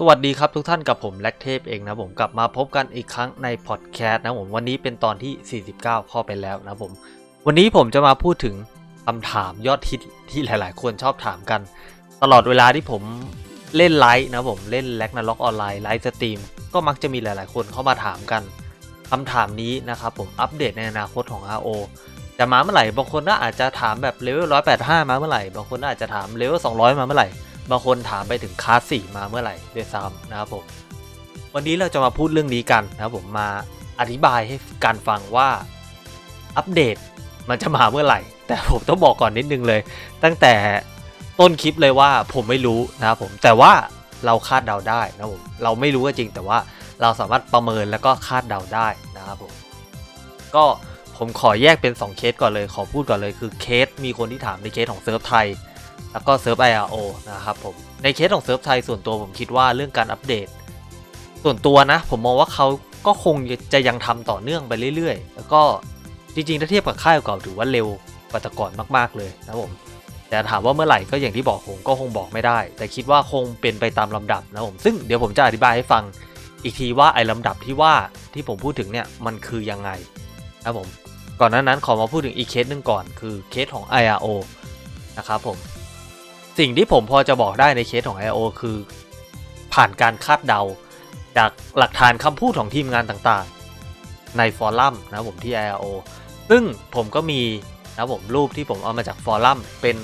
สวัสดีครับทุกท่านกับผมแล็กเทพเองนะผมกลับมาพบกันอีกครั้งในพอดแคสต์นะผมวันนี้เป็นตอนที่ 49เข้าไปแล้วนะผมวันนี้ผมจะมาพูดถึงคำถามยอดฮิตที่หลาย ๆ คนชอบถามกัน ตลอดเวลาที่ผมเล่นไลฟ์นะผมเล่นแล็กนาล็อกออนไลน์ไลฟ์สตรีมก็มักจะมีหลาย ๆ คนเข้ามาถามกันคำถามนี้นะครับผมอัปเดตในอนาคตของ RO จะมาเมื่อไหร่บางคนก็อาจจะถามแบบเลเวล185 มาเมื่อไหร่บางคนอาจจะถามเลเวล200 มาเมื่อไหร่ บางคนถามไปถึงคลาสสี่มาเมื่อไหร่ด้วยซ้ำนะครับผม วันนี้เราจะมาพูดเรื่องนี้กันนะครับผมมาอธิบายให้การฟังว่าอัปเดตมันจะมาเมื่อไหร่ แต่ผมต้องบอกก่อนนิดนึงเลย ตั้งแต่ต้นคลิปเลยว่าผมไม่รู้นะครับผมแต่ว่าเราคาดเดาได้นะครับผมเราไม่รู้ก็จริงแต่ว่าเราสามารถประเมินแล้วก็คาดเดาได้นะครับผมก็ผมขอแยกเป็น 2 เคสก่อนเลย ขอพูดก่อนเลยคือเคสมีคนที่ถามในเคสของเซิร์ฟไทย แล้วก็เซิร์ฟ IRO นะครับผม ในเคสของเซิร์ฟไทยส่วนตัวผมคิดว่าเรื่องการอัปเดต ส่วนตัวนะ ผมมองว่าเขาก็คงจะยังทำต่อเนื่องไปเรื่อยๆ แล้วก็จริงๆ ถ้าเทียบกับค่ายเก่าถือว่าเร็วกว่าแต่ก่อนมากๆเลยนะผมแต่ถามว่าเมื่อไหร่ก็อย่างที่บอกผมก็คงบอกไม่ได้ แต่คิดว่าคงเป็นไปตามลำดับนะผมซึ่งเดี๋ยวผมจะอธิบายให้ฟังอีกทีว่าไอ้ลำดับที่ว่าที่ผมพูดถึงเนี่ยมันคือยังไงนะผมก่อนหน้านั้นขอมาพูดถึงอีกเคสหนึ่งก่อนคือเคสของ IRO นะครับผม สิ่งที่ผมพอจะบอกได้ในเคสของ I.O. คือ ผ่านการคาดเดา จากหลักฐานคำพูดของทีมงานต่างๆ ในฟอรัมนะผมที่ I.O. ซึ่งผมก็มีนะผมรูปที่ผมเอามาจากฟอรัมเป็น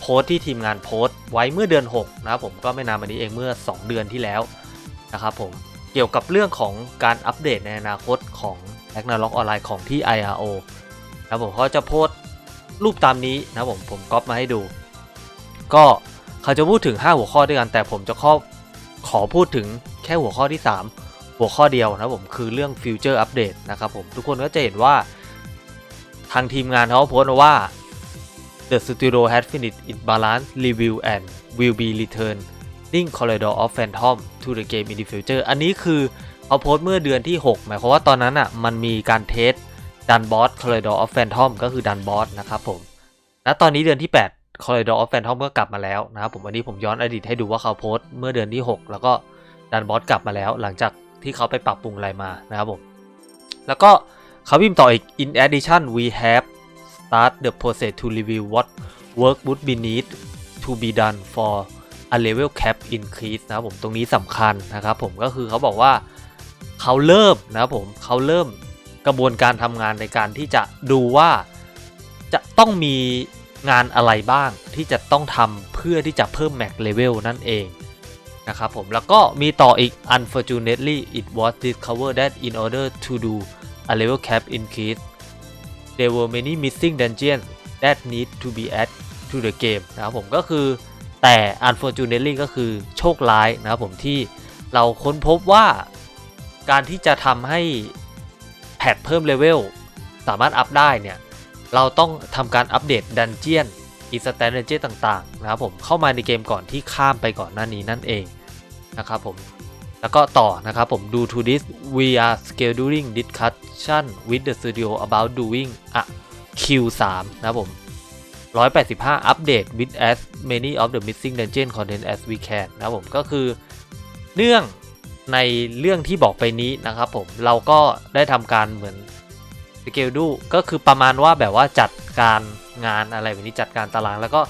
โพสต์ที่ทีมงานโพสต์ไว้เมื่อเดือน 6 นะครับผมก็ไม่นานมานี้เองเมื่อ 2 เดือนที่แล้วนะครับผมเกี่ยวกับเรื่องของการอัปเดตในอนาคตของ r a g n a r o k ออนไลน์ของที่ IRO นะผมเขาจะโพสต์รูปตามนี้นะผมผมก๊อปมาให้ดู ก็เขาจะพูดถึง 5 หัวข้อด้วยกัน แต่ผมจะขอขอพูดถึงแค่หัวข้อที่ 3 หัวข้อเดียวนะผมคือเรื่อง Future Update นะครับผมทุกคนก็จะเห็นว่า ทางทีมงานเขาโพสต์ว่า The studio has finished its balance review and will be returning Corridor of Phantom to the game in the future อันนี้คือเขาโพสต์เมื่อเดือนที่ 6 หมายความว่าตอนนั้นอะมันมีการเทสดันบอส Corridor of Phantom ก็คือดันบอสนะครับผม และตอนนี้เดือนที่8 Corridor of Phantom ก็กลับมาแล้วนะครับผมวันนี้ผมย้อนอดีตให้ดูว่าเขาโพสต์เมื่อเดือนที่ 6 แล้วก็ดันบอสกลับมาแล้ว หลังจากที่เขาไปปรับปรุงอะไรมานะครับผมแล้วก็เขาพิมพ์ต่ออีก in addition we have start the process to review what work would be need to be done for a level cap increase นะครับผมตรงนี้สำคัญนะครับผมก็คือเขาบอกว่าเขาเริ่มนะครับผมเขาเริ่มกระบวนการทำงานในการที่จะดูว่าจะต้องมี งานอะไรบ้างที่จะต้องทำเพื่อที่จะเพิ่มแม็กเลเวลนั่นเองนะครับผมแล้วก็มีต่ออีก unfortunately it was discovered that in order to do a level cap increase there were many missing dungeons that need to be added to the game นะครับผมก็คือแต่ unfortunately ก็คือโชคร้ายนะครับผมที่เราค้นพบว่าการที่จะทำให้แพทเพิ่มเลเวลสามารถอัพได้เนี่ย เราต้องทำการอัปเดตดันเจียนอีสแตนดันเจียนต่างๆนะครับผมเข้ามาในเกมก่อนที่ข้ามไปก่อนหน้านี้นั่นเองนะครับผมแล้วก็ต่อนะครับผม due to this we are scheduling discussion with the studio about doing a Q3 นะครับผม185 update with as many of the missing dungeon content as we can นะครับผมก็คือเนื่องในเรื่องที่บอกไปนี้นะครับผมเราก็ได้ทำการเหมือน สเกลดูก็คือประมาณว่าแบบว่าจัดการงานอะไรแบบนี้จัดการตารางแล้วก็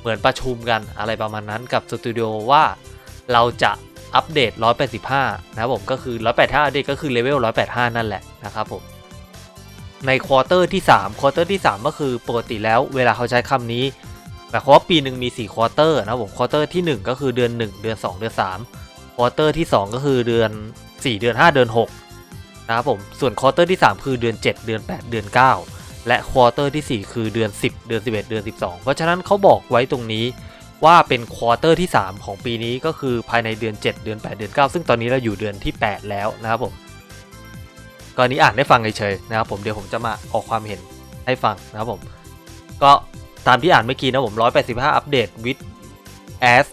เหมือนประชุมกันอะไรประมาณนั้นกับสตูดิโอว่าเราจะอัปเดต 185 นะครับผมก็คือ 185 อัปเดตก็คือเลเวล 185 นั่นแหละนะครับผมในควอเตอร์ที่3ควอเตอร์ที่ 3 ก็คือปกติแล้วเวลาเขาใช้คำนี้หมายความว่าปีหนึ่งมี4ควอเตอร์นะครับผมควอเตอร์ที่ 1 ก็คือเดือน 1 เดือน 2 เดือน3ควอเตอร์ที่ 2 ก็คือเดือน 4 เดือน 5 เดือน 6 นะครับผม ส่วนควอเตอร์ที่ 3 คือเดือน 7 เดือน 8 เดือน 9 และควอเตอร์ที่ 4 คือเดือน 10 เดือน 11 เดือน 12 เพราะฉะนั้นเขาบอกไว้ตรงนี้ว่าเป็นควอเตอร์ที่ 3 ของปีนี้ก็คือภายในเดือน 7 เดือน 8 เดือน 9 ซึ่งตอนนี้เราอยู่เดือนที่ 8 แล้วนะครับผมก่อนนี้อ่านให้ฟังเฉยๆนะครับผมเดี๋ยวผมจะมาออกความเห็นให้ฟังนะครับผม ก็ตามที่อ่านเมื่อกี้นะผม 185 อัปเดต with as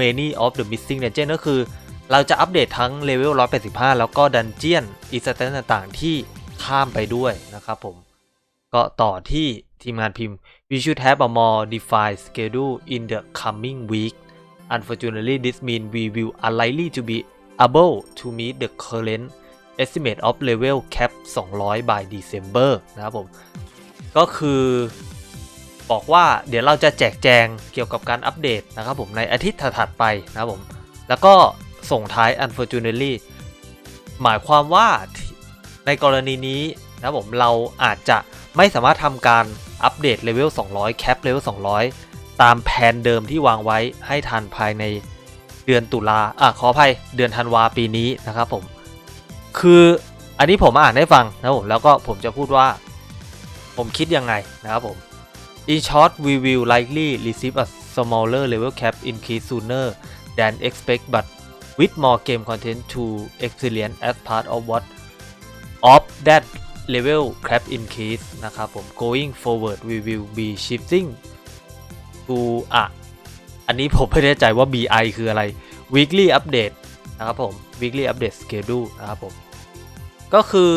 many of the missing dungeon ก็คือ เราจะอัปเดตทั้งเลเวล 185 แล้วก็ดันเจียนอีสแตนต่างๆ ที่ข้ามไปด้วยนะครับผม ก็ต่อที่ทีมงานพิมพ์ we should have a more defined schedule in the coming week unfortunately this means we will unlikely to be able to meet the current estimate of level cap 200 by December นะครับผม ก็คือบอกว่าเดี๋ยวเราจะแจกแจงเกี่ยวกับการอัปเดตนะครับผมในอาทิตย์ถัดไปนะครับผม แล้วก็ ส่งท้าย unfortunately หมายความว่าในกรณีนี้นะผมเราอาจจะไม่สามารถทำการอัปเดตเลเวล 200 แคปเลเวล 200 ตามแผนเดิมที่วางไว้ให้ทันภายในเดือนตุลาอะขออภัยเดือนธันวาปีนี้นะครับผม คืออันนี้ผมอ่านให้ฟังนะผมแล้วก็ผมจะพูดว่า ผมคิดยังไงนะครับผม In short we will likely receive a smaller level cap increase sooner than expect but with more game content to experience as part of what of that level cap increase นะครับผม going forward we will be shifting to อะอันนี้ผมไม่แน่ใจว่า BI คืออะไร weekly update นะครับผม weekly update schedule นะครับผม ก็คือ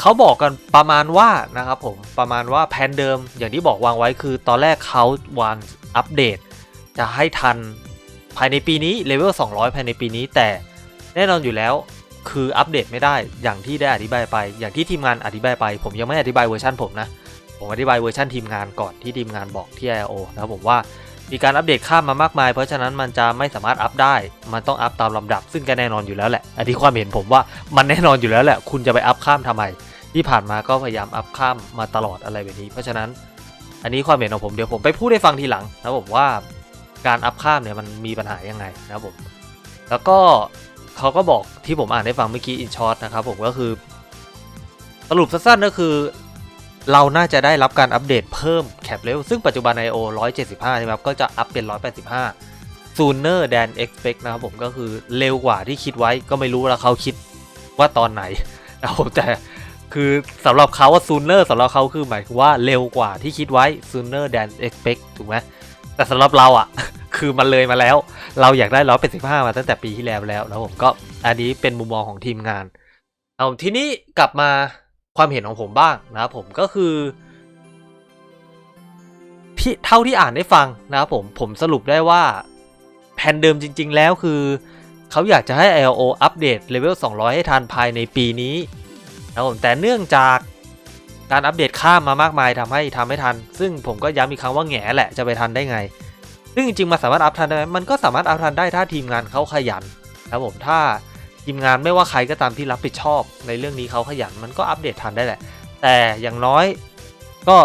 เขาบอกกันประมาณว่านะครับผมประมาณว่าแผนเดิมอย่างที่บอกวางไว้คือตอนแรกเขาวางอัปเดต จะให้ทัน ภายในปีนี้เลเวล200 ภายในปีนี้แต่แน่นอนอยู่แล้วคืออัปเดตไม่ได้อย่างที่ได้อธิบายไป อย่างที่ทีมงานอธิบายไป ผมยังไม่อธิบายเวอร์ชันผมนะ ผมอธิบายเวอร์ชันทีมงานก่อนที่ทีมงานบอกที่ I.O. นะครับผมว่ามีการอัปเดตข้ามมามากมาย เพราะฉะนั้นมันจะไม่สามารถอัปได้ มันต้องอัปตามลำดับ ซึ่งก็แน่นอนอยู่แล้วแหละอันนี้ความเห็นผมว่ามันแน่นอนอยู่แล้วแหละ คุณจะไปอัพข้ามทำไม ที่ผ่านมาก็พยายามอัพข้ามมาตลอดอะไรแบบนี้ เพราะฉะนั้น อันนี้ความเห็นของผมเดี๋ยวผมไปพูดให้ฟังทีหลังนะผมว่า การอัพข้ามเนี่ยมันมีปัญหายังไงนะครับผม แล้วก็เขาก็บอกที่ผมอ่านให้ฟังเมื่อกี้อินช็อตนะครับผมก็คือ สรุปสั้นๆก็คือ เราน่าจะได้รับการอัปเดตเพิ่มแคปเลเวลซึ่งปัจจุบัน IO 175ใช่ไหมครับก็จะอัปเป็น 185 sooner than expect นะครับผมก็คือเร็วกว่าที่คิดไว้ก็ไม่รู้ว่าเขาคิดว่าตอนไหนนะครับผมแต่คือสำหรับเขาว่า sooner สำหรับเขาคือหมายถึงว่าเร็วกว่าที่คิดไว้ sooner than expect ถูกไหม แต่สำหรับเราอะ คือมันเลยมาแล้ว เราอยากได้185มาตั้งแต่ปีที่แล้วแล้วแล้วผมก็อันนี้เป็นมุมมองของทีมงาน เอาทีนี้กลับมาความเห็นของผมบ้างนะครับผมก็คือที่เท่าที่อ่านได้ฟังนะครับผมผมสรุปได้ว่าแผนเดิมจริง ๆ แล้วคือ เขาอยากจะให้ LO อัปเดตเลเวล200 ให้ทันภายในปีนี้นะครับผมแต่เนื่องจาก การอัปเดตข้ามมามากมายทำให้ทำไม่ทัน ซึ่งผมก็ย้ำอีกครั้งว่าแง่แหละจะไปทันได้ไง ซึ่งจริงๆมันสามารถอัพทันได้ไหมมันก็สามารถอัพทันได้ถ้าทีมงานเขาขยันนะครับผมถ้าทีมงานไม่ว่าใครก็ตามที่รับผิดชอบ ในเรื่องนี้เขาขยันมันก็อัปเดตทันได้แหละ แต่อย่างน้อยก็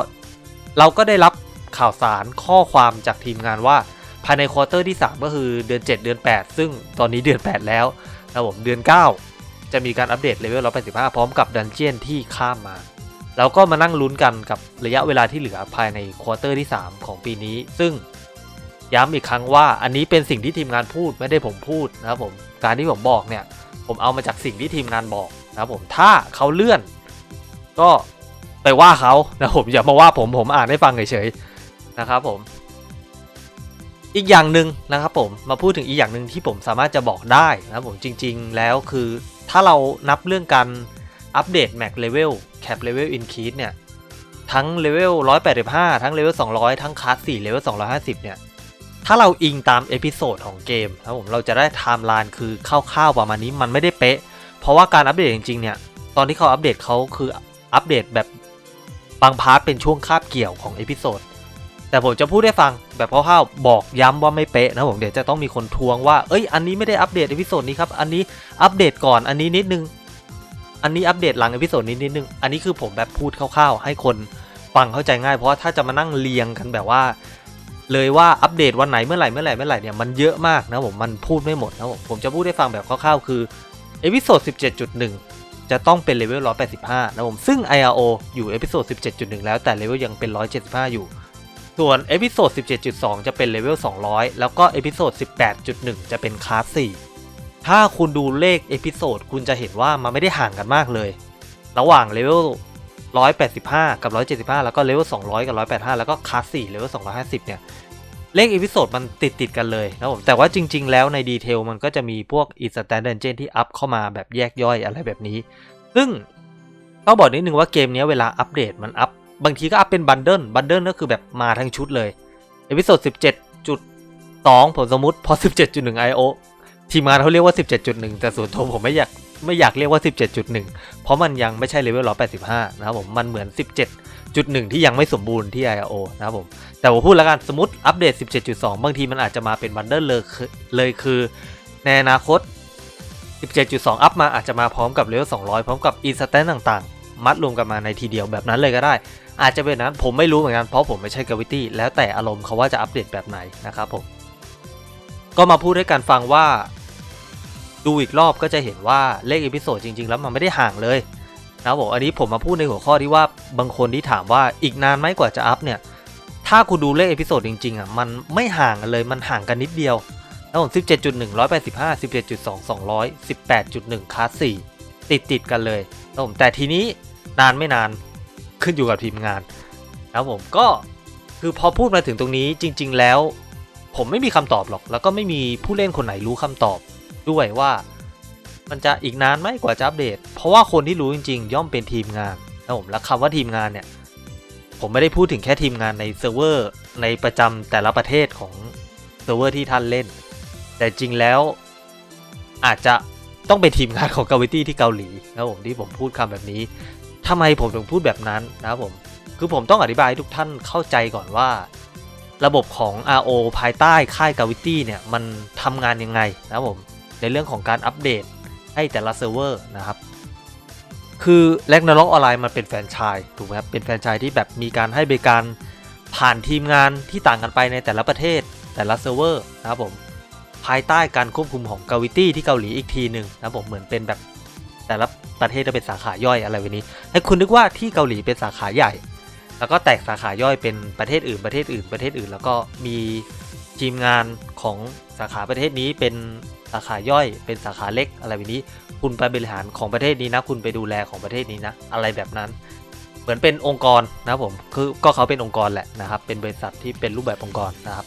เราก็ได้รับข่าวสารข้อความจากทีมงานว่าภายในควอเตอร์ที่ 3 ก็คือเดือน 7 เดือน 8 ซึ่งตอนนี้เดือน 8 แล้วนะผมเดือน 9 จะมีการอัปเดตเลเวล185 พร้อมกับดันเจียนที่ข้ามมา แล้วก็มานั่งลุ้นกันกับระยะเวลาที่เหลือภายในควอเตอร์ที่ 3 ของปีนี้ ซึ่งย้ำอีกครั้งว่าอันนี้เป็นสิ่งที่ทีมงานพูดไม่ได้ผมพูดนะครับผมการที่ผมบอกเนี่ย ผมเอามาจากสิ่งที่ทีมงานบอกนะครับผมถ้าเขาเลื่อน ก็ไปว่าเขานะผมอย่ามาว่าผมผมอ่านให้ฟังเฉยๆนะครับผม อีกอย่างหนึ่งนะครับผมมาพูดถึงอีกอย่างหนึ่งที่ผมสามารถจะบอกได้นะครับผมจริง ๆ แล้วคือถ้าเรานับเรื่องการอัปเดต Mac Level Cap Level Increase เนี่ย ทั้งเลเวล185 ทั้งเลเวล200 ทั้งคลาส4เลเวล250 เนี่ย ถ้าเราอิงตามเอพิโซดของเกมนะครับผมเราจะได้ไทม์ไลน์คือคร่าวๆประมาณนี้มันไม่ได้เป๊ะ เพราะว่าการอัปเดตจริงๆเนี่ย ตอนที่เขาอัปเดตเขาคืออัปเดตแบบบางพาร์ทเป็นช่วงคาบเกี่ยวของเอพิโซดแต่ผมจะพูดให้ฟังแบบคร่าวๆบอกย้ำว่าไม่เป๊ะนะผมเดี๋ยวจะต้องมีคนทวงว่า เอ้ย อันนี้ไม่ได้อัปเดตเอพิโซดนี้ครับ อันนี้อัปเดตก่อน อันนี้นิดนึง อันนี้อัปเดตหลังเอพิโซดนี้นิดนึง อันนี้คือผมแบบพูดคร่าวๆ ให้คนฟังเข้าใจง่าย เพราะถ้าจะมานั่งเรียงกันแบบว่า เลยว่าอัปเดตวันไหนเมื่อไหร่เมื่อไหร่เมื่อไหร่เนี่ยมันเยอะมากนะผมมันพูดไม่หมดนะผมผมจะพูดให้ฟังแบบคร่าวๆ คือเอพิโซด17.1 จะต้องเป็นเลเวล185 นะผมซึ่ง IRO อยู่เอพิโซด17.1 แล้วแต่เลเวลยังเป็น 175 อยู่ส่วนเอพิโซด17.2 จะเป็นเลเวล200 แล้วก็เอพิโซด18.1 จะเป็นคลาส4 ถ้าคุณดูเลขเอพิโซดคุณจะเห็นว่ามันไม่ได้ห่างกันมากเลย ระหว่างเลเวล185 กับ 175 แล้วก็เลเวล200 กับ 185 แล้วก็คลาส4เลเวล250 เนี่ย เลขเอพิโซดมันติดติดกันเลยนะผมแต่ว่าจริง ๆ แล้วในดีเทลมันก็จะมีพวกอีสแตนเดอร์เจนที่อัพเข้ามาแบบแยกย่อยอะไรแบบนี้ ซึ่งต้องบอกนิดนึงว่าเกมนี้เวลาอัปเดตมันอัพ บางทีก็อัพเป็นบันเดิลบันเดิลก็คือแบบมาทั้งชุดเลยเอพิโซด17จุด2ผมสมมติพอ 17.1 IO ทีมงานเขาเรียกว่า 17.1 แต่ส่วนตัวผมไม่อยากไม่อยากเรียกว่า 17.1 เพราะมันยังไม่ใช่เลเวล185 นะครับผม มันเหมือน 17.1 ที่ยังไม่สมบูรณ์ที่ IO นะครับผม แต่ผมพูดแล้วกัน สมมติอัปเดต 17.2 บางทีมันอาจจะมาเป็นบันเดิลเลยเลยคือ ในอนาคต 17.2 อัพมาอาจจะมาพร้อมกับเลเวล200 พร้อมกับอีสแตนต่างๆ มัดรวมกันมาในทีเดียวแบบนั้นเลยก็ได้ อาจจะเป็นนั้นผมไม่รู้เหมือนกันเพราะผมไม่ใช่กาวิตี้แล้วแต่อารมณ์เขาว่าจะอัปเดตแบบไหนนะครับผมก็มาพูดให้กันฟังว่า ดูอีกรอบก็จะเห็นว่าเลขเอพิโซดจริง ๆ แล้วมันไม่ได้ห่างเลยนะบผมอันนี้ผมมาพูดในหัวข้อที่ว่าบางคนที่ถามว่าอีกนานไหมกว่าจะอัพเนี่ย ถ้าคุณดูเลขเอพิโซดจริงๆอะมันไม่ห่างกันเลยมันห่างกันนิดเดียวนะผม17.1 185 17.2 200 18.1คลาส4ติดติดกันเลยนะผมแต่ทีนี้นานไม่นานขึ้นอยู่กับทีมงานนะผมก็คือพอพูดมาถึงตรงนี้จริง ๆ แล้ว ผมไม่มีคำตอบหรอก แล้วก็ไม่มีผู้เล่นคนไหนรู้คำตอบ ด้วยว่ามันจะอีกนานไหมกว่าจะอัปเดต เพราะว่าคนที่รู้จริง ๆ ย่อมเป็นทีมงานนะผมและคำว่าทีมงานเนี่ย ผมไม่ได้พูดถึงแค่ทีมงานในเซิร์ฟเวอร์ในประจำแต่ละประเทศของเซิร์ฟเวอร์ที่ท่านเล่น แต่จริงแล้วอาจจะต้องเป็นทีมงานของกาวิตี้ที่เกาหลีนะครับผมที่ผมพูดคำแบบนี้ทำไมผมถึงพูดแบบนั้นนะครับผมคือผมต้องอธิบายทุกท่านเข้าใจก่อนว่า ระบบของ RO ภายใต้ค่ายกาวิตี้เนี่ยมันทำงานยังไงนะครับผม ในเรื่องของการอัปเดตให้แต่ละเซิร์ฟเวอร์นะครับ คือแลกนาล็อกออนไลน์มันเป็นแฟนชส์ถูกไหมครับเป็นแฟนชส์ที่แบบมีการให้บริการผ่านทีมงานที่ต่างกันไปในแต่ละประเทศแต่ละเซิร์ฟเวอร์นะครับผมภายใต้การควบคุมของกาวิตี้ที่เกาหลีอีกทีหนึ่งนะครับผมเหมือนเป็นแบบแต่ละประเทศจะเป็นสาขาย่อยอะไรแบบนี้ ให้คุณนึกว่าที่เกาหลีเป็นสาขาใหญ่ แล้วก็แตกสาขาย่อยเป็นประเทศอื่นประเทศอื่นประเทศอื่น แล้วก็มีทีมงานของสาขาประเทศนี้เป็น สาขาย่อย เป็นสาขาเล็กอะไรแบบนี้ คุณไปบริหารของประเทศนี้นะ คุณไปดูแลของประเทศนี้นะ อะไรแบบนั้น เหมือนเป็นองค์กรนะผมคือก็เขาเป็นองค์กรแหละนะครับ เป็นบริษัทที่เป็นรูปแบบองค์กรนะครับ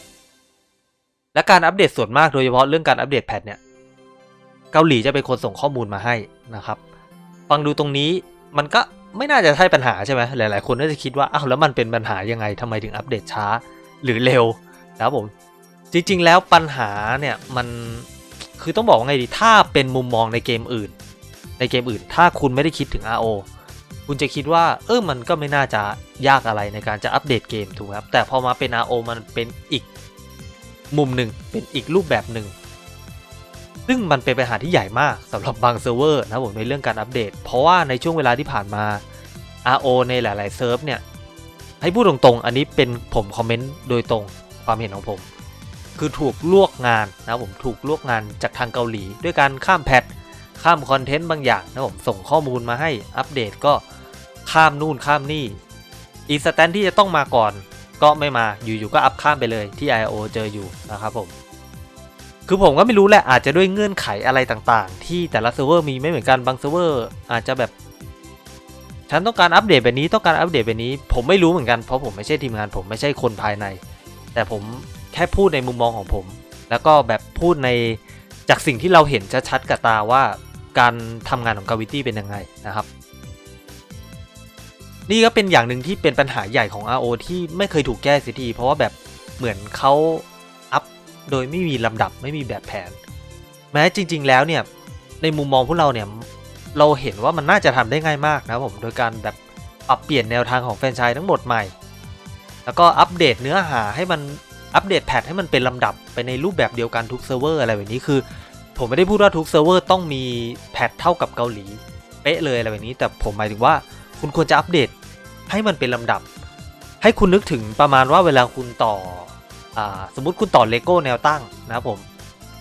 และการอัปเดตส่วนมากโดยเฉพาะเรื่องการอัปเดตแพทเนี่ยเกาหลีจะเป็นคนส่งข้อมูลมาให้นะครับ ฟังดูตรงนี้มันก็ไม่น่าจะใช่ปัญหาใช่ไหมหลาย ๆ คนน่าจะคิดว่าอ้าวแล้วมันเป็นปัญหายังไงทำไมถึงอัปเดตช้าหรือเร็วนะครับผมจริง ๆ แล้วปัญหาเนี่ยมัน คือต้องบอกว่าไงดี ถ้าเป็นมุมมองในเกมอื่น ในเกมอื่น ถ้าคุณไม่ได้คิดถึง RO คุณจะคิดว่าเออมันก็ไม่น่าจะยากอะไรในการจะอัปเดตเกมถูกครับ แต่พอมาเป็น RO มันเป็นอีกมุมหนึ่งเป็นอีกรูปแบบหนึ่ง ซึ่งมันเป็นปัญหาที่ใหญ่มากสำหรับบางเซิร์ฟเวอร์นะผมในเรื่องการอัปเดต เพราะว่าในช่วงเวลาที่ผ่านมา RO ในหลาย ๆ เซิร์ฟเนี่ยให้พูดตรง ๆ อันนี้เป็นผมคอมเมนต์โดยตรงความเห็นของผม คือถูกลวกงานนะผมถูกลวกงานจากทางเกาหลี ด้วยการข้ามแพทข้ามคอนเทนต์บางอย่างนะผมส่งข้อมูลมาให้อัปเดตก็ข้ามนู่นข้ามนี่อีสแตนที่จะต้องมาก่อน ก็ไม่มาอยู่ๆก็อัพข้ามไปเลยที่ I.O. เจออยู่นะครับผมคือผมก็ไม่รู้แหละอาจจะด้วยเงื่อนไขอะไรต่างๆ ที่แต่ละเซิร์ฟเวอร์มีไม่เหมือนกันบางเซิร์ฟเวอร์อาจจะแบบ ฉันต้องการอัปเดตแบบนี้ต้องการอัปเดตแบบนี้ ผมไม่รู้เหมือนกันเพราะผมไม่ใช่ทีมงาน ผมไม่ใช่คนภายใน แต่ผม แค่พูดในมุมมองของผม แล้วก็แบบพูดในจากสิ่งที่เราเห็นชัดๆกับตาว่าการทำงานของกาวิตี้เป็นยังไงนะครับ นี่ก็เป็นอย่างหนึ่งที่เป็นปัญหาใหญ่ของ RO ที่ไม่เคยถูกแก้สียทีเพราะว่าแบบเหมือนเขาอัพโดยไม่มีลำดับไม่มีแบบแผน แม้จริง ๆ แล้วเนี่ยในมุมมองพวกเราเนี่ยเราเห็นว่ามันน่าจะทำได้ง่ายมากนะผมโดยการแบบปรับเปลี่ยนแนวทางของแฟรนไชส์ทั้งหมดใหม่ แล้วก็อัปเดตเนื้อหาให้มัน อัปเดตแพทให้มันเป็นลำดับไปในรูปแบบเดียวกันทุกเซิร์ฟเวอร์อะไรแบบนี้คือ ผมไม่ได้พูดว่าทุกเซิร์ฟเวอร์ต้องมีแพทเท่ากับเกาหลีเป๊ะเลยอะไรแบบนี้ แต่ผมหมายถึงว่าคุณควรจะอัปเดตให้มันเป็นลำดับ ให้คุณนึกถึงประมาณว่าเวลาคุณต่ออ่สมมติคุณต่อเลโก้แนวตั้งนะครับผม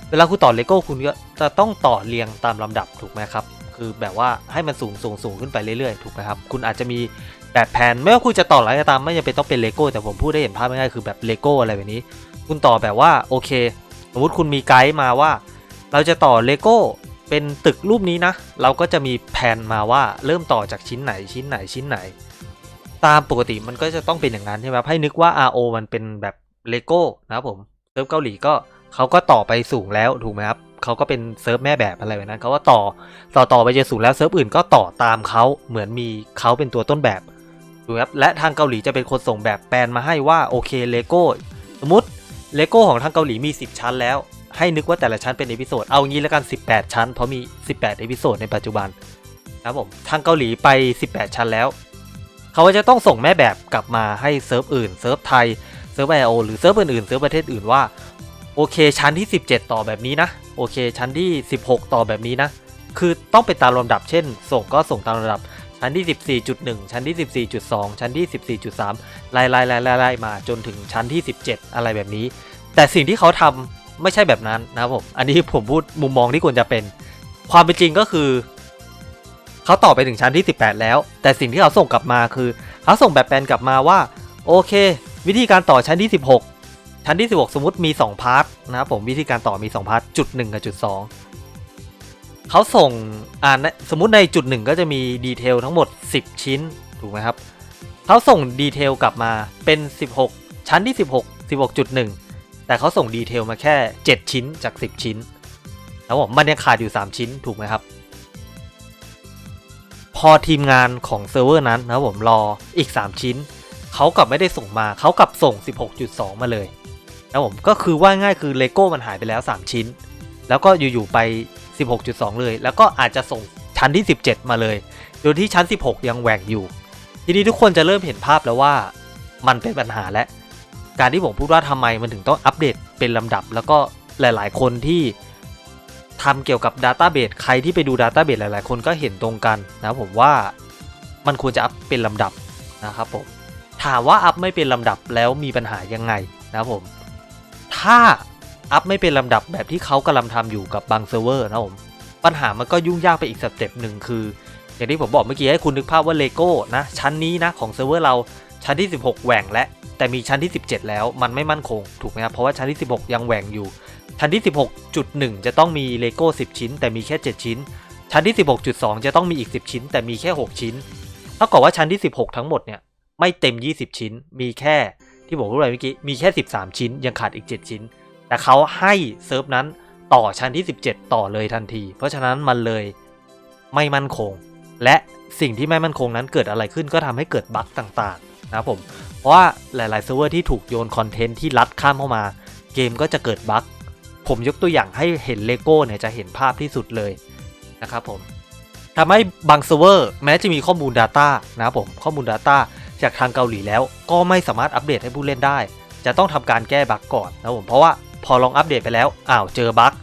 เวลาคุณต่อเลโก้คุณก็จะต้องต่อเรียงตามลำดับถูกไหมครับ คือแบบว่าให้มันสูงสูงสูงขึ้นไปเรื่อยๆ ถูกไหมครับ คุณอาจจะมี แบบแผนไม่ว่าคุณจะต่ออะไรก็ตามไม่จำเป็นต้องเป็นเลโก้แต่ผมพูดได้เห็นภาพง่ายๆคือแบบเลโก้อะไรแบบนี้ คุณต่อแบบว่าโอเค สมมติคุณมีไกด์มาว่า เราจะต่อเลโก้เป็นตึกรูปนี้นะ เราก็จะมีแผนมาว่าเริ่มต่อจากชิ้นไหนชิ้นไหนชิ้นไหน ตามปกติมันก็จะต้องเป็นอย่างนั้นใช่ไหมครับให้นึกว่า RO มันเป็นแบบเลโก้นะครับผมเซิร์ฟเกาหลีก็เขาก็ต่อไปสูงแล้วถูกไหมครับเขาก็เป็นเซิร์ฟแม่แบบอะไรแบบนั้นเขาก็ต่อต่อต่อไปจนสูงแล้วเซิร์ฟอื่นก็ต่อตามเขาเหมือนมีเขาเป็นตัวต้นแบบ ถูกครับและทางเกาหลีจะเป็นคนส่งแบบแปลนมาให้ว่าโอเคเลโก้สมมติเลโก้ของทางเกาหลีมี 10 ชั้นแล้ว ให้นึกว่าแต่ละชั้นเป็นเอพิโซดเอางี้แล้วกัน 18 ชั้น เพราะมี 18 เอพิโซดในปัจจุบันนะครับผมทางเกาหลีไป 18 ชั้นแล้ว เขาจะต้องส่งแม่แบบกลับมาให้เซิร์ฟอื่นเซิร์ฟไทยเซิร์ฟไอโอหรือเซิร์ฟอื่นๆเซิร์ฟประเทศอื่นว่าโอเคชั้นที่ 17 ต่อแบบนี้นะโอเคชั้นที่ 16 ต่อแบบนี้นะคือต้องเป็นตามลำดับเช่น ส่งก็ส่งตามลำดับ ชั้นที่ 14.1 ชั้นที่ 14.2 ชั้นที่ 14.3 ไล่ไล่ไล่ไล่ไล่มาจนถึงชั้นที่ 17 อะไรแบบนี้ แต่สิ่งที่เขาทำไม่ใช่แบบนั้นนะครับผม อันนี้ผมพูดมุมมองที่ควรจะเป็น ความเป็นจริงก็คือ เขาต่อไปถึงชั้นที่ 18 แล้ว แต่สิ่งที่เขาส่งกลับมาคือ เขาส่งแบบแปลนกลับมาว่า โอเค วิธีการต่อชั้นที่ 16 ชั้นที่ 16 สมมติมี 2 พาร์ทนะครับผมวิธีการต่อมี 2 พาร์ทจุด1กับจุด2 เขาส่งอ่านะสมมุติในจุด1ก็จะมีดีเทลทั้งหมด 10 ชิ้นถูกไหมครับเขาส่งดีเทลกลับมาเป็น 16 ชั้นที่ 16 16.1 แต่เขาส่งดีเทลมาแค่ 7 ชิ้นจาก 10 ชิ้นแล้วผมมันยังขาดอยู่ 3 ชิ้นถูกไหมครับพอทีมงานของเซิร์ฟเวอร์นั้นนะผมรออีก 3 ชิ้น เขากลับไม่ได้ส่งมาเขากลับส่ง 16.2 มาเลยนะผมก็คือว่าง่ายคือเลโก้มันหายไปแล้ว 3 ชิ้น แล้วก็อยู่ๆไป 16.2 เลย แล้วก็อาจจะส่งชั้นที่ 17 มาเลย โดยที่ชั้น 16 ยังแหว่งอยู่ ทีนี้ทุกคนจะเริ่มเห็นภาพแล้วว่ามันเป็นปัญหาและการที่ผมพูดว่าทำไมมันถึงต้องอัปเดตเป็นลำดับ แล้วก็หลาย ๆ คนที่ทำเกี่ยวกับ Database ใครที่ไปดู Database หลาย ๆ คนก็เห็นตรงกันนะผมว่ามันควรจะอัปเป็นลำดับนะครับผมถามว่าอัพไม่เป็นลำดับแล้วมีปัญหายังไงนะผม ถ้า อัพไม่เป็นลำดับแบบที่เขากำลังทำอยู่กับบางเซิร์ฟเวอร์นะครับผม ปัญหามันก็ยุ่งยากไปอีกสเต็ปหนึ่งคือ อย่างที่ผมบอกเมื่อกี้ให้คุณนึกภาพว่าเลโก้นะ ชั้นนี้นะของเซิร์ฟเวอร์เราชั้นที่ 16แหว่งและ แต่มีชั้นที่ 17 แล้วมันไม่มั่นคงถูกไหมครับเพราะว่าชั้นที่ 16 ยังแหว่งอยู่ ชั้นที่ 16.1 จะต้องมีเลโก้10 ชิ้น แต่มีแค่ 7 ชิ้น ชั้นที่ 16.2 จะต้องมีอีก 10 ชิ้น แต่มีแค่ 6 ชิ้นเท่ากับว่าชั้นที่ 16 ทั้งหมดเนี่ยไม่เต็ม 20 ชิ้น มีแค่ที่ผมพูดไปเมื่อกี้มีแค่ 13 ชิ้น ยังขาดอีก 7 ชิ้น แต่เขาให้เซิร์ฟนั้นต่อชั้นที่ 17 ต่อเลยทันที เพราะฉะนั้นมันเลยไม่มั่นคง และสิ่งที่ไม่มั่นคงนั้นเกิดอะไรขึ้นก็ทำให้เกิดบั๊กต่างๆนะครับผม เพราะว่าหลายๆเซิร์ฟเวอร์ที่ถูกโยนคอนเทนต์ที่ลัดข้ามเข้ามา เกมก็จะเกิดบั๊กผมยกตัวอย่างให้เห็นเลโก้เนี่ยจะเห็นภาพที่สุดเลยนะครับผมทำให้บางเซิร์ฟเวอร์แม้จะมีข้อมูล Data นะครับผมข้อมูล Data จากทางเกาหลีแล้วก็ไม่สามารถอัปเดตให้ผู้เล่นได้ จะต้องทำการแก้บั๊กก่อนนะครับผมเพราะว่า พอลองอัปเดตไปแล้วอ้าวเจอบั๊ก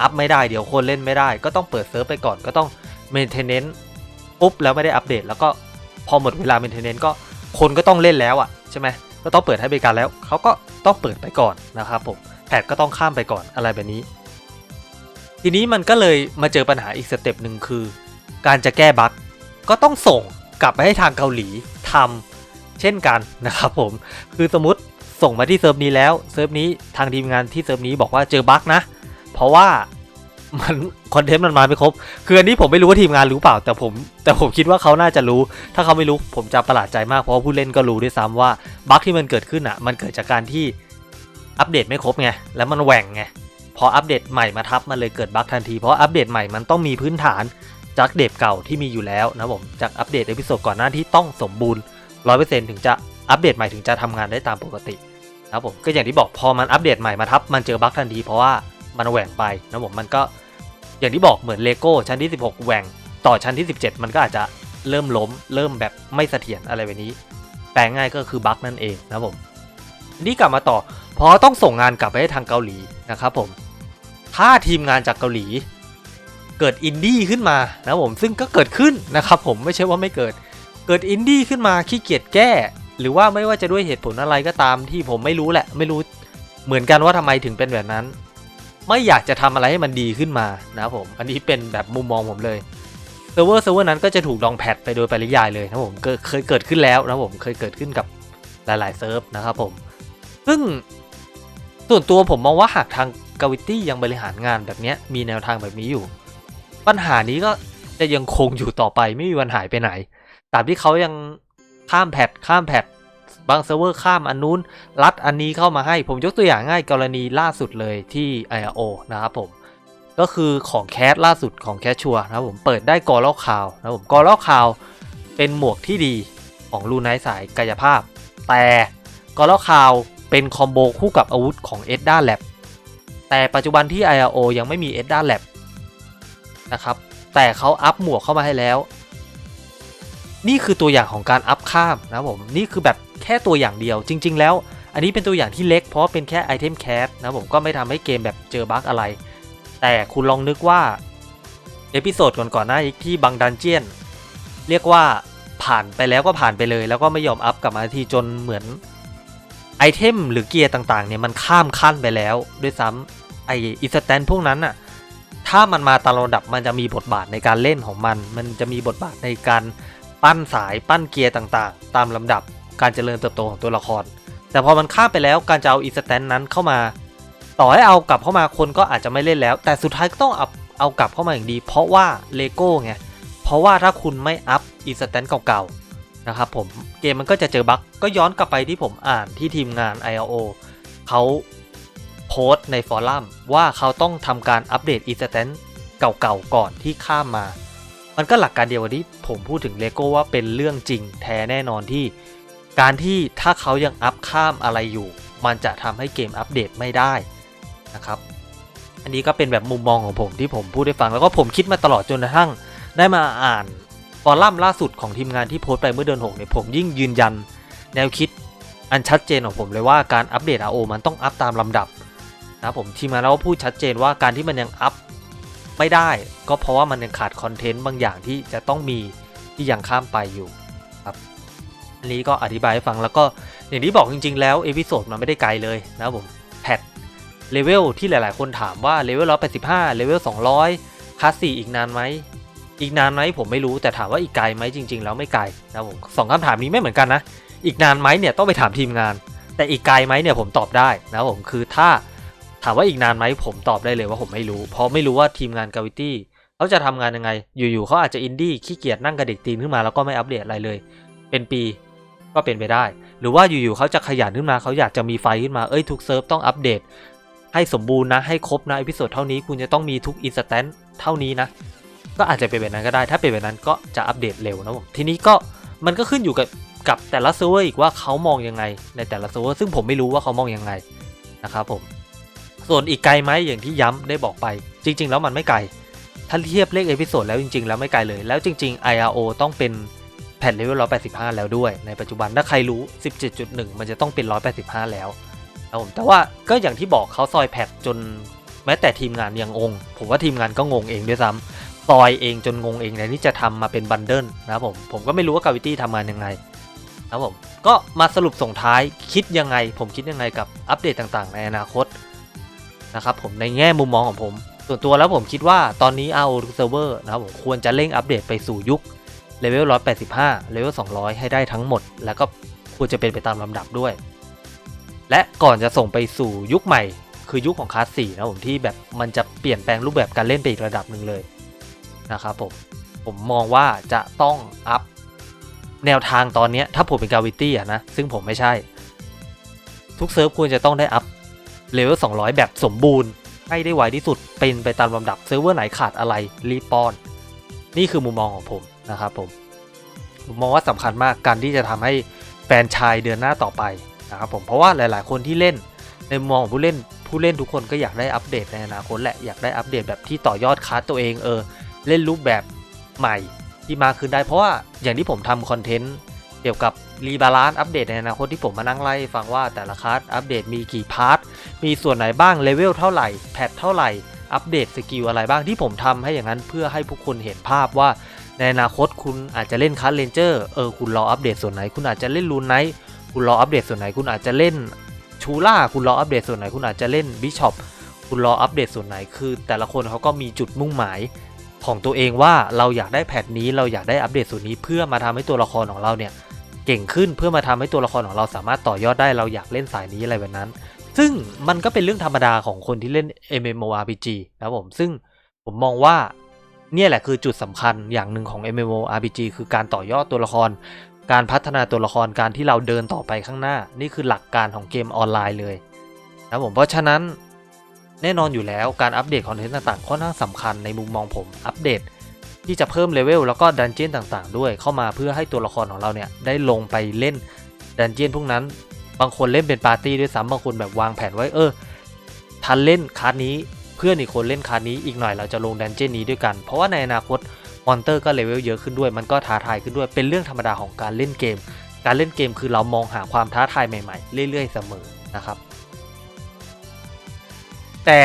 อัพไม่ได้เดี๋ยวคนเล่นไม่ได้ ก็ต้องเปิดเซิร์ฟไปก่อนก็ต้อง maintenance ปุ๊บแล้วไม่ได้อัปเดต แล้วก็พอหมดเวลา maintenance ก็คนก็ต้องเล่นแล้วอะใช่ไหมก็ต้องเปิดให้บริการแล้วเขาก็ต้องเปิดไปก่อนนะครับผมแพทก็ต้องข้ามไปก่อนอะไรแบบนี้ ทีนี้มันก็เลยมาเจอปัญหาอีกสเต็ปหนึ่งคือ การจะแก้บั๊กก็ต้องส่งกลับไปให้ทางเกาหลีทำเช่นกันนะครับผม คือสมมติ ส่งมาที่เซิร์ฟนี้แล้วเซิร์ฟนี้ทางทีมงานที่เซิร์ฟนี้บอกว่าเจอบั๊กนะ เพราะว่ามันคอนเทนต์มันมาไม่ครบ คืออันนี้ผมไม่รู้ว่าทีมงานรู้เปล่า แต่ผมแต่ผมคิดว่าเขาน่าจะรู้ ถ้าเขาไม่รู้ผมจะประหลาดใจมากเพราะผู้เล่นก็รู้ด้วยซ้ำว่าบั๊กที่มันเกิดขึ้นอะ มันเกิดจากการที่อัปเดตไม่ครบไงแล้วมันแหว่งไงพออัปเดตใหม่มาทับมันเลยเกิดบั๊กทันทีเพราะอัปเดตใหม่มันต้องมีพื้นฐานจากเดบเก่าที่มีอยู่แล้วนะผมจากอัปเดตเอพิโซดก่อนหน้าที่ต้องสมบูรณ์100%ถึงจะอัปเดตใหม่ถึงจะทำงานได้ตามปกติ นะครับผมก็อย่างที่บอกพอมันอัปเดตใหม่มาทับมันเจอบั๊กทันทีเพราะว่ามันแหว่งไปนะผมมันก็อย่างที่บอกเหมือนเลโก้ชั้นที่ 16 แหว่งต่อชั้นที่ 17 มันก็อาจจะเริ่มล้ม เริ่มแบบไม่เสถียรอะไรแบบนี้ แปลง่ายก็คือบั๊กนั่นเองนะผมนี่กลับมาต่อพราะต้องส่งงานกลับไปให้ทางเกาหลีนะครับผมถ้าทีมงานจากเกาหลี เกิดอินดี้ขึ้นมานะผมซึ่งก็เกิดขึ้นนะครับผมไม่ใช่ว่าไม่เกิด เกิดอินดี้ขึ้นมาขี้เกียจแก้ หรือว่าไม่ว่าจะด้วยเหตุผลอะไรก็ตามที่ผมไม่รู้แหละ ไม่รู้เหมือนกันว่าทำไมถึงเป็นแบบนั้น ไม่อยากจะทำอะไรให้มันดีขึ้นมานะผม อันนี้เป็นแบบมุมมองผมเลยเซิร์ฟเวอร์เซิร์ฟเวอร์นั้นก็จะถูกลองแพทไปโดยปริยายเลยนะผมเคยเกิดขึ้นแล้วนะผมเคยเกิดขึ้นกับหลายๆเซิร์ฟนะครับผม ซึ่งส่วนตัวผมมองว่าหากทางกาวิตี้ยังบริหารงานแบบนี้มีแนวทางแบบนี้อยู่ ปัญหานี้ก็จะยังคงอยู่ต่อไปไม่มีวันหายไปไหนตามที่เขายัง ข้ามแพทข้ามแพทบางเซิร์ฟเวอร์ข้ามอันนู้นรัดอันนี้เข้ามาให้ผมยกตัวอย่างง่ายกรณีล่าสุดเลยที่ IO นะครับผมก็คือของแคสล่าสุดของแคชชัวนะครับผมเปิดได้กอลอกคาวนะครับผมกอลอกคาวเป็นหมวกที่ดีของลูไนสายกายภาพ แต่กอลอกคาวเป็นคอมโบคู่กับอาวุธของ e d d a Lab แลบแต่ปัจจุบันที่ IRO ยังไม่มี e d d a Lab นะครับแต่เขาอัพหมวกเข้ามาให้แล้ว นี่คือตัวอย่างของการอัพข้ามนะผมนี่คือแบบแค่ตัวอย่างเดียวจริง ๆ แล้ว อันนี้เป็นตัวอย่างที่เล็กเพราะเป็นแค่ไอเทมแคสนะผมก็ไม่ทำให้เกมแบบเจอบั๊กอะไร แต่คุณลองนึกว่าเอพิโซดก่อนๆหน้าที่บางดันเจียนเรียกว่าผ่านไปแล้วก็ผ่านไปเลย แล้วก็ไม่ยอมอัพกลับมาทีจนเหมือนไอเทมหรือเกียร์ต่างๆเนี่ยมันข้ามขั้นไปแล้ว ด้วยซ้ำไออิสแตนพวกนั้นอะถ้ามันมาตามระดับมันจะมีบทบาทในการเล่นของมัน มันจะมีบทบาทในการ ปั้นสายปั้นเกียร์ต่างๆ ตามลำดับการเจริญเติบโตของตัวละคร แต่พอมันข้ามไปแล้วการจะเอาอิสแตนนั้นเข้ามา ต่อให้เอากลับเข้ามาคนก็อาจจะไม่เล่นแล้ว แต่สุดท้ายก็ต้องเอาเอากลับเข้ามาอย่างดี เพราะว่าเลโก้ไงเพราะว่าถ้าคุณไม่อัพอินสแตนต์เก่าๆนะครับผมเกมมันก็จะเจอบั๊กก็ย้อนกลับไปที่ผมอ่านที่ทีมงาน IRO เขาโพสต์ในฟอรัมว่าเขาต้องทำการอัปเดตอินสแตนต์เก่าๆก่อนที่ข้ามมา มันก็หลักการเดียวกับที่ผมพูดถึงเลโก้ว่าเป็นเรื่องจริงแท้แน่นอนที่ การที่ถ้าเขายังอัพข้ามอะไรอยู่ มันจะทำให้เกมอัปเดตไม่ได้นะครับ อันนี้ก็เป็นแบบมุมมองของผมที่ผมพูดให้ฟัง แล้วก็ผมคิดมาตลอดจนกระทั่ง ได้มาอ่านฟอรัมล่าสุดของทีมงานที่โพสต์ไปเมื่อเดือน6เนี่ยผมยิ่งยืนยัน แนวคิดอันชัดเจนของผมเลยว่าการอัปเดต RO มันต้องอัพตามลำดับนะผมทีมงานเราก็พูดชัดเจนว่าการที่มันยังอัพ ไม่ได้ ก็เพราะว่ามันยังขาดคอนเทนต์บางอย่างที่จะต้องมีที่ยังข้ามไปอยู่ครับอันนี้ก็อธิบายให้ฟังแล้วก็อย่างที่บอกจริง ๆ แล้วเอพิโซดมันไม่ได้ไกลเลยนะผมแพทเลเวลที่หลายๆ คนถามว่าเลเวล185เลเวล200คลาส4อีกนานไหมอีกนานไหมผมไม่รู้แต่ถามว่าอีกไกลไหมจริง ๆ แล้วไม่ไกลนะผมสองคำถามนี้ไม่เหมือนกันนะ อีกนานไหมเนี่ยต้องไปถามทีมงาน แต่อีกไกลไหมเนี่ยผมตอบได้นะผมคือถ้า ถามว่าอีกนานไหมผมตอบได้เลยว่าผมไม่รู้ เพราะไม่รู้ว่าทีมงานกาวิตี้เขาจะทำงานยังไง อยู่ๆเขาอาจจะอินดี้ขี้เกียจนั่งกระดิกตีนขึ้นมาแล้วก็ไม่อัปเดตอะไรเลย เป็นปีก็เป็นไปได้ หรือว่าอยู่ๆเขาจะขยันขึ้นมาเขาอยากจะมีไฟขึ้นมา เอ้ยทุกเซิร์ฟต้องอัปเดต ให้สมบูรณ์นะ ให้ครบนะอีพิโซดเท่านี้คุณจะต้องมีทุกอินสแตนต์เท่านี้นะ ก็อาจจะเป็นแบบนั้นก็ได้ ถ้าเป็นแบบนั้นก็จะอัปเดตเร็วนะผมทีนี้ก็มันก็ขึ้นอยู่กับกับแต่ละเซิร์ฟอีกว่าเขามองยังไงในแต่ละเซิร์ฟซึ่งผมไม่รู้ว่าเขามองยังไงนะครับผม ส่วนอีกไกลไหมอย่างที่ย้ำได้บอกไป จริง ๆ แล้วมันไม่ไกล ถ้าเทียบเลขเอพิโซดแล้วจริง ๆ แล้วไม่ไกลเลย แล้วจริง ๆ IRO ต้องเป็นแผ่นเลเวล185 แล้วด้วย ในปัจจุบันถ้าใครรู้ 17.1 มันจะต้องเป็น 185 แล้วนะผมแต่ว่าก็อย่างที่บอกเขาซอยแพทจนแม้แต่ทีมงานยังงง ผมว่าทีมงานก็งงเองด้วยซ้ำซอยเองจนงงเองในที่จะทำมาเป็นบันเดิลนะครับผม ผมก็ไม่รู้ว่ากาวิตี้ทำงานยังไงนะครับผม ก็มาสรุปส่งท้ายคิดยังไง ผมคิดยังไงกับอัปเดตต่างๆ ในอนาคต นะครับผมในแง่มุมมองของผม ส่วนตัวแล้วผมคิดว่าตอนนี้ RO Server นะครับผมควรจะเร่งอัปเดตไปสู่ยุคเลเวล185เลเวล200 ให้ได้ทั้งหมด แล้วก็ควรจะเป็นไปตามลำดับด้วย และก่อนจะส่งไปสู่ยุคใหม่ คือยุคของคลาส4นะผมที่แบบมันจะเปลี่ยนแปลงรูปแบบการเล่นไปอีกระดับหนึ่งเลยนะครับผมผมมองว่าจะต้องอัพแนวทางตอนนี้ถ้าผมเป็นกาวิตี้อะนะ ซึ่งผมไม่ใช่ ทุกเซิร์ฟควรจะต้องได้อัพ เลเวล200 แบบสมบูรณ์ให้ได้ไวที่สุดเป็นไปตามลำดับเซิร์ฟเวอร์ไหนขาดอะไรรีบป้อน นี่คือมุมมองของผมนะครับผมผมมองว่าสำคัญมากการที่จะทำให้แฟนชายเดือนหน้าต่อไปนะครับผมเพราะว่าหลาย ๆ คนที่เล่นในมุมมองของผู้เล่นผู้เล่นทุกคนก็อยากได้อัปเดตในอนาคตแหละอยากได้อัปเดตแบบที่ต่อยอดคลาสตัวเองเออเล่นรูปแบบใหม่ที่มากขึ้นได้เพราะว่าอย่างที่ผมทำคอนเทนต์ กี่ยวกับรีบาลานซ์อัปเดตในอนาคตที่ผมมานั่งไล่ฟังว่าแต่ละคลาสอัปเดตมีกี่พาร์ท มีส่วนไหนบ้างเลเวลเท่าไหร่ แพทเท่าไหร่ อัปเดตสกิลอะไรบ้างที่ผมทำให้อย่างนั้นเพื่อให้ผู้คนเห็นภาพว่า ในอนาคตคุณอาจจะเล่นคัสเลนเจอร์เออคุณรออัปเดตส่วนไหน คุณอาจจะเล่นลูนไนท์คุณรออัปเดตส่วนไหน คุณอาจจะเล่นชูล่าคุณรออัปเดตส่วนไหน คุณอาจจะเล่นบิชอปคุณรออัปเดตส่วนไหนคือ แต่ละคนเขาก็มีจุดมุ่งหมายของตัวเองว่าเราอยากได้แพทนี้เราอยากได้อัปเดตส่วนนี้เพื่อมาทำให้ตัวละครของเราเนี่ย เก่งขึ้นเพื่อมาทำให้ตัวละครของเราสามารถต่อยอดได้เราอยากเล่นสายนี้อะไรแบบนั้น ซึ่งมันก็เป็นเรื่องธรรมดาของคนที่เล่น MMORPG นะผมซึ่งผมมองว่าเนี่ยแหละคือจุดสำคัญอย่างหนึ่งของ MMORPG คือการต่อยอดตัวละคร การพัฒนาตัวละครการที่เราเดินต่อไปข้างหน้า นี่คือหลักการของเกมออนไลน์เลยนะผมเพราะฉะนั้นแน่นอนอยู่แล้วการอัปเดตคอนเทนต์ต่างๆค่อนข้างสำคัญในมุมมองผมอัปเดต ที่จะเพิ่มเลเวลแล้วก็ดันเจียนต่างๆ ด้วยเข้ามาเพื่อให้ตัวละครของเราเนี่ยได้ลงไปเล่นดันเจียนพวกนั้น บางคนเล่นเป็นปาร์ตี้ด้วยซ้ำบางคนแบบวางแผนไว้เออทันเล่นคาร์ดนี้เพื่อนอีกคนเล่นคาร์ดนี้อีกหน่อยเราจะลงดันเจี้ยนนี้ด้วยกัน เพราะว่าในอนาคตมอนเตอร์ก็เลเวลเยอะขึ้นด้วย มันก็ท้าทายขึ้นด้วยเป็นเรื่องธรรมดาของการเล่นเกม การเล่นเกมคือเรามองหาความท้าทายใหม่ๆ เรื่อยๆเสมอนะครับ แต่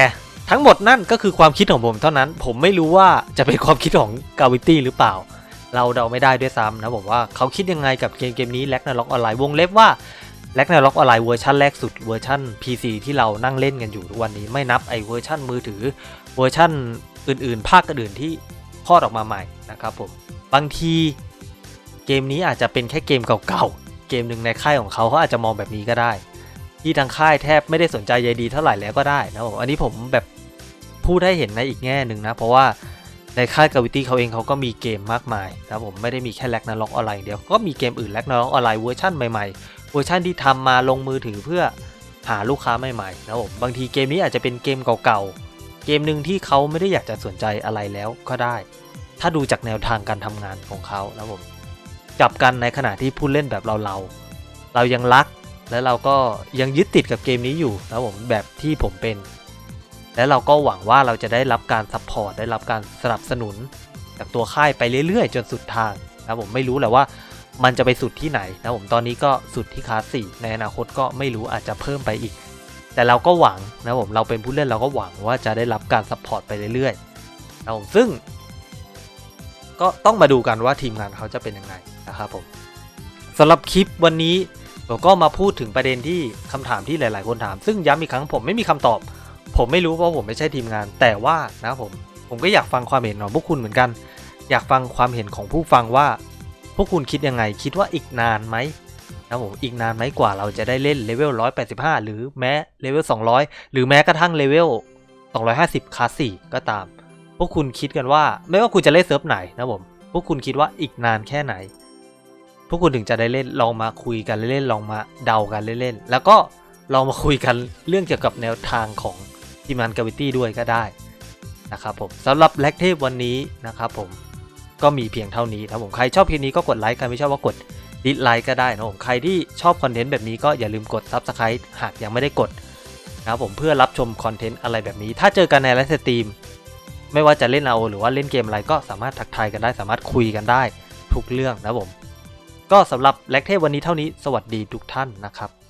ทั้งหมดนั่นก็คือความคิดของผมเท่านั้น ผมไม่รู้ว่าจะเป็นความคิดของกาวิตี้หรือเปล่า เราเดาไม่ได้ด้วยซ้ำนะผมว่าเขาคิดยังไงกับเกมเกมนี้แล็กนาล็อกออนไลน์วงเล็บว่าแล็กนาล็อกออนไลน์เวอร์ชันแรกสุดเวอร์ชัน PC ที่เรานั่งเล่นกันอยู่ทุกวันนี้ไม่นับไอเวอร์ชันมือถือเวอร์ชันอื่นๆ ภาคอื่นที่พอดออกมาใหม่นะครับผมบางทีเกมนี้อาจจะเป็นแค่เกมเก่าๆเกมหนึ่งในค่ายของเขาเขาอาจจะมองแบบนี้ก็ได้ ที่ทางค่ายแทบไม่ได้สนใจใยดีเท่าไหร่แล้วก็ได้นะผมอันนี้ผมแบบพูดให้เห็นในอีกแง่หนึ่งนะ เพราะว่าในค่ายกาวิตี้เขาเองเขาก็มีเกมมากมายนะผมไม่ได้มีแค่แลกนาล็อกออนไลน์เดียว ก็มีเกมอื่นแลกนาล็อกออนไลน์เวอร์ชันใหม่ๆ เวอร์ชันที่ทำมาลงมือถือเพื่อหาลูกค้าใหม่ๆนะผมบางทีเกมนี้อาจจะเป็นเกมเก่าๆ เกมหนึ่งที่เขาไม่ได้อยากจะสนใจอะไรแล้วก็ได้ ถ้าดูจากแนวทางการทำงานของเขานะผมจับกันในขณะที่ผู้เล่นแบบเราเราๆเรายังรัก และเราก็ยังยึดติดกับเกมนี้อยู่นะผมแบบที่ผมเป็น และเราก็หวังว่าเราจะได้รับการซัพพอร์ตได้รับการสนับสนุน จากตัวค่ายไปเรื่อยๆ จนสุดทางนะผมไม่รู้แหละว่ามันจะไปสุดที่ไหนนะผมตอนนี้ก็สุดที่คลาสสี่ในอนาคตก็ไม่รู้อาจจะเพิ่มไปอีก แต่เราก็หวังนะผมเราเป็นผู้เล่นเราก็หวังว่าจะได้รับการซัพพอร์ตไปเรื่อยๆนะผมซึ่ง ก็ต้องมาดูกันว่าทีมงานเขาจะเป็นยังไงนะครับผมสำหรับคลิปวันนี้ ผมก็มาพูดถึงประเด็นที่คำถามที่หลาย ๆ คนถาม ซึ่งย้ำอีกครั้งผมไม่มีคำตอบ ผมไม่รู้เพราะผมไม่ใช่ทีมงาน แต่ว่านะผมผมก็อยากฟังความเห็นของพวกคุณเหมือนกัน อยากฟังความเห็นของผู้ฟังว่า พวกคุณคิดยังไง คิดว่าอีกนานไหมนะผมอีกนานไหมกว่าเราจะได้เล่นเลเวล185 หรือแม้เลเวล200 หรือแม้กระทั่งเลเวล250คลาส4ก็ตาม พวกคุณคิดกันว่า ไม่ว่าคุณจะเล่นเซิร์ฟไหนนะผมพวกคุณคิดว่าอีกนานแค่ไหน พวกคุณถึงจะได้เล่นลองมาคุยกันเล่นๆลองมาเดากันเล่นๆแล้วก็ลองมาคุยกันเรื่องเกี่ยวกับแนวทางของทีมงานกาวิตี้ด้วยก็ได้นะครับผมสำหรับแลกเทพวันนี้นะครับผมก็มีเพียงเท่านี้นะผมใครชอบคลิปนี้ก็กดไลค์ใครไม่ชอบก็กดดิสไลค์ก็ได้นะผมใครที่ชอบคอนเทนต์แบบนี้ก็อย่าลืมกด Subscribe หากยังไม่ได้กดนะครับผมเพื่อรับชมคอนเทนต์อะไรแบบนี้ ถ้าเจอกันในไลฟ์สตรีมไม่ว่าจะเล่นเอาหรือว่าเล่นเกมอะไรก็สามารถทักทายกันได้ สามารถคุยกันได้ทุกเรื่องนะผม ก็สำหรับแลกเทพวันนี้เท่านี้สวัสดีทุกท่านนะครับ